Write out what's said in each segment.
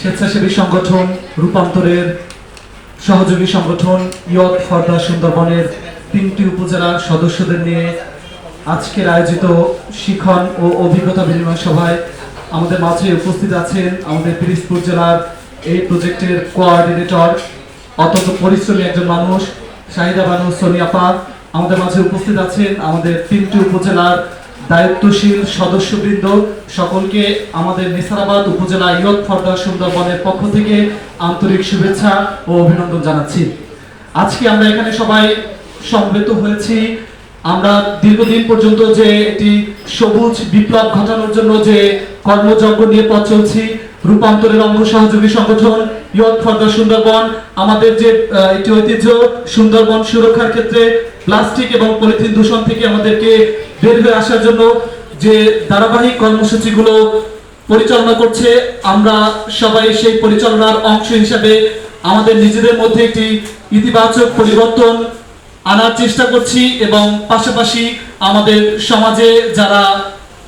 স্বেচ্ছাসেবী সংগঠন, রূপান্তরের সহযোগী সংগঠন, ইয়ত ফর দ্য সুন্দরবনের তিনটি উপজেলার সদস্যদের নিয়ে আজকের আয়োজিত শিখন ও অভিজ্ঞতা বিনিময় সভায় আমাদের মাঝে উপস্থিত আছেন আমাদের পিরিজপুর জেলার এই প্রজেক্টের কোঅর্ডিনেটর, অত্যন্ত পরিশ্রমী একজন মানুষ, শাহিদা বানু সোনিয়াপা আমাদের মাঝে উপস্থিত আছেন আমাদের তিনটি উপজেলার দায়িত্বশীল সদস্যবৃন্দ সকলকে আমাদের নেসারাবাদ উপজেলা ইয়ত ফর্দা সুন্দরবনের পক্ষ থেকে আন্তরিক শুভেচ্ছা ও অভিনন্দন জানাচ্ছি। আজকে আমরা এখানে সবাই সমবেত হয়েছি। আমরা দীর্ঘদিন পর্যন্ত যে একটি সবুজ বিপ্লব ঘটানোর জন্য যে কর্মযজ্ঞ নিয়ে পথ চলছি, রূপান্তরের অঙ্গ সহযোগী সংগঠন ইয়ত ফর্দা সুন্দরবন, আমাদের যে একটি ঐতিহ্য সুন্দরবন সুরক্ষার ক্ষেত্রে প্লাস্টিক এবং পলিথিন দূষণ থেকে আমাদেরকে বের হয়ে আসার জন্য যে ধারাবাহিক কর্মসূচিগুলো পরিচালনা করছে, আমরা সবাই সেই পরিচালনার অংশ হিসাবে আমাদের নিজেদের মধ্যে একটি ইতিবাচক পরিবর্তন আনার চেষ্টা করছি এবং পাশাপাশি আমাদের সমাজে যারা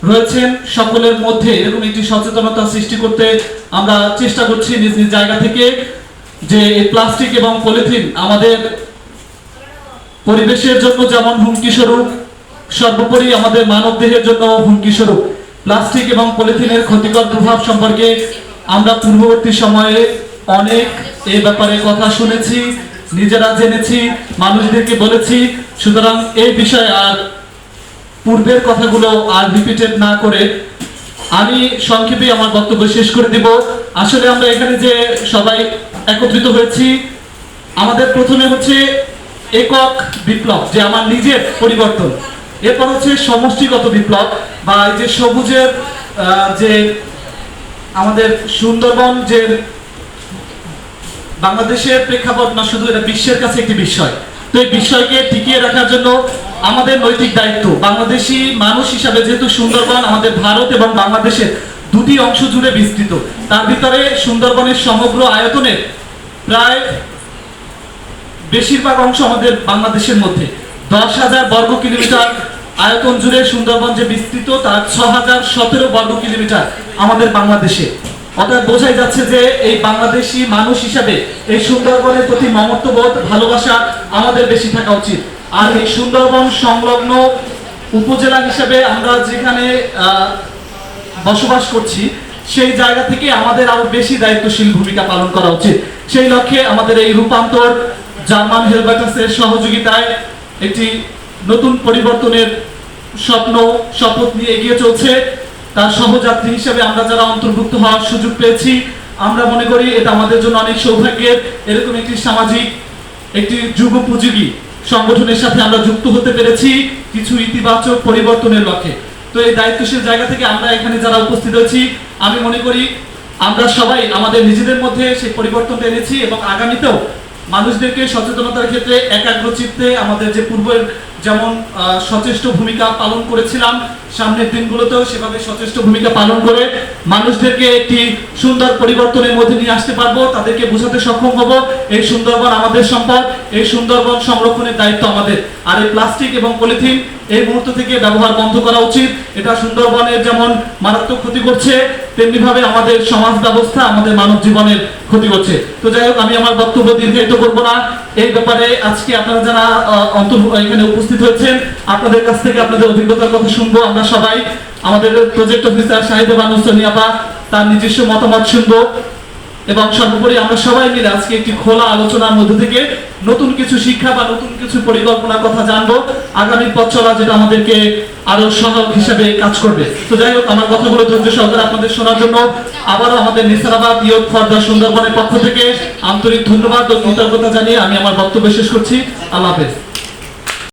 রয়েছেন, সকলের মধ্যে এরকম একটি সচেতনতা সৃষ্টি করতে আমরা চেষ্টা করছি নিজ নিজ জায়গা থেকে যে প্লাস্টিক এবং পলিথিন আমাদের পরিবেশের জন্য যেমন হুমকি স্বরূপ, সর্বোপরি আমাদের মানব দেহের জন্য হুমকি স্বরূপ। প্লাস্টিক এবং পলিথিনের ক্ষতিকর প্রভাব সম্পর্কে আমরা পূর্ববর্তী সময়ে অনেক এই ব্যাপারে কথা শুনেছি, নিজেরা জেনেছি, মানুষদেরকে বলেছি। সুতরাং এই বিষয়ে আর পূর্বের কথাগুলো আর রিপিটেড না করে আমি সংক্ষেপে আমার বক্তব্য শেষ করে দিব। আসলে আমরা এখানে যে সবাই একত্রিত হয়েছি, আমাদের প্রথমে হচ্ছে একক বিপ্লব, যে আমার নিজের পরিবর্তন। এরপর হচ্ছে সমষ্টিগত বিপ্লব বা এই যে সবুজের যে আমাদের সুন্দরবন যে বাংলাদেশের প্রেক্ষাপট না, শুধু এটা বিশ্বের কাছে একটি বিষয়। তো এই বিষয়কে টিকিয়ে রাখার জন্য আমাদের নৈতিক দায়িত্ব। বাংলাদেশি মানুষ হিসাবে যেহেতু সুন্দরবন আমাদের ভারত এবং বাংলাদেশের দুটি অংশ জুড়ে বিস্তৃত, তার ভিতরে সুন্দরবনের সমগ্র আয়তনের প্রায় বেশিরভাগ অংশ আমাদের বাংলাদেশের মধ্যে। দশ হাজার বর্গ কিলোমিটার আয়তন জুড়ে সুন্দরবন যে বিস্তৃত, তার ছ হাজার সতেরো বর্গ কিলোমিটার আমাদের বাংলাদেশে। অর্থাৎ বোঝাই যাচ্ছে যে এই বাংলাদেশি মানুষ হিসাবে এই সুন্দরবনের প্রতি মমত্ববোধ, ভালোবাসা আমাদের বেশি থাকা উচিত। আর এই সুন্দরবন সংলগ্ন উপজেলা হিসাবে আমরা যেখানে বসবাস করছি, সেই জায়গা থেকে আমাদের আরও বেশি দায়িত্বশীল ভূমিকা পালন করা উচিত। সেই লক্ষ্যে আমাদের এই রূপান্তর জার্মান হেলবার্টাসের সহযোগিতায় একটি নতুন পরিবর্তনের স্বপ্ন, শপথ নিয়ে এগিয়ে চলছে। তার সহযাত্রী হিসেবে আমরা যারা অন্তর্ভুক্ত হওয়ার সুযোগ পেয়েছি, আমরা মনে করি এটা আমাদের জন্য অনেক সৌভাগ্যের। এরকম একটি সামাজিক, একটি যুগোপযোগী সংগঠনের সাথে আমরা যুক্ত হতে পেরেছি কিছু ইতিবাচক পরিবর্তনের লক্ষ্যে। তো এই দায়িত্বশীল জায়গা থেকে আমরা এখানে যারা উপস্থিত হয়েছি, আমি মনে করি আমরা সবাই আমাদের নিজেদের মধ্যে সেই পরিবর্তনটা এনেছি এবং আগামীতেও মানুষদেরকে সচেতনতার ক্ষেত্রে একাগ্র চিত্তে আমাদের যে পূর্বের যেমন সচেষ্ট ভূমিকা পালন করেছিলাম, সামনের দিনগুলোতেও সেভাবে সচেষ্ট ভূমিকা পালন করে মানুষদেরকে একটি সুন্দর পরিবর্তনের মধ্যে নিয়ে আসতে পারব, তাদেরকে বোঝাতে সক্ষম হব। এই সুন্দরবন আমাদের সম্পদ, এই সুন্দরবন সংরক্ষণের দায়িত্ব আমাদের। আর এই প্লাস্টিক এবং পলিথিন এই মুহূর্ত থেকে ব্যবহার বন্ধ করা উচিত। এটা সুন্দরবনের যেমন মারাত্মক ক্ষতি করছে তেমনি ভাবে আমাদের সমাজ ব্যবস্থা আমাদের মানব জীবনের ক্ষতি করছে। তো যাই হোক, আমি আমার বক্তব্য দীর্ঘায়িত করব না। এই ব্যাপারে আজকে আপনারা যারা অন্তর, এখানে উপস্থিত হয়েছেন, আপনাদের কাছ থেকে আপনাদের অভিজ্ঞতার কথা শুনব আমরা সবাই। আমাদের প্রজেক্ট অফিসার শাহিদা বানু সোনিয়াপা, তার নিজস্ব মতামত শুনব। এবং সর্বোপরি আমরা সবাই মিলে আজকে একটি খোলা আলোচনার মধ্যে থেকে নতুন কিছু শিক্ষা বা নতুন কিছু পরিকল্পনার কথা জানব। আগামী পথ চলা যেটা আমাদেরকে আরও সহজ হিসেবে কাজ করবে। তো যাই হোক, আমার কথাগুলো ধৈর্য সহকারে আপনাদের শোনার জন্য আবারও আমাদের নিসারাবাদ ইয়ত ফর্দা সুন্দরবনের পক্ষ থেকে আন্তরিক ধন্যবাদ ও কৃতজ্ঞতা জানিয়ে আমি আমার বক্তব্য শেষ করছি। আল্লাহ হাফেজ।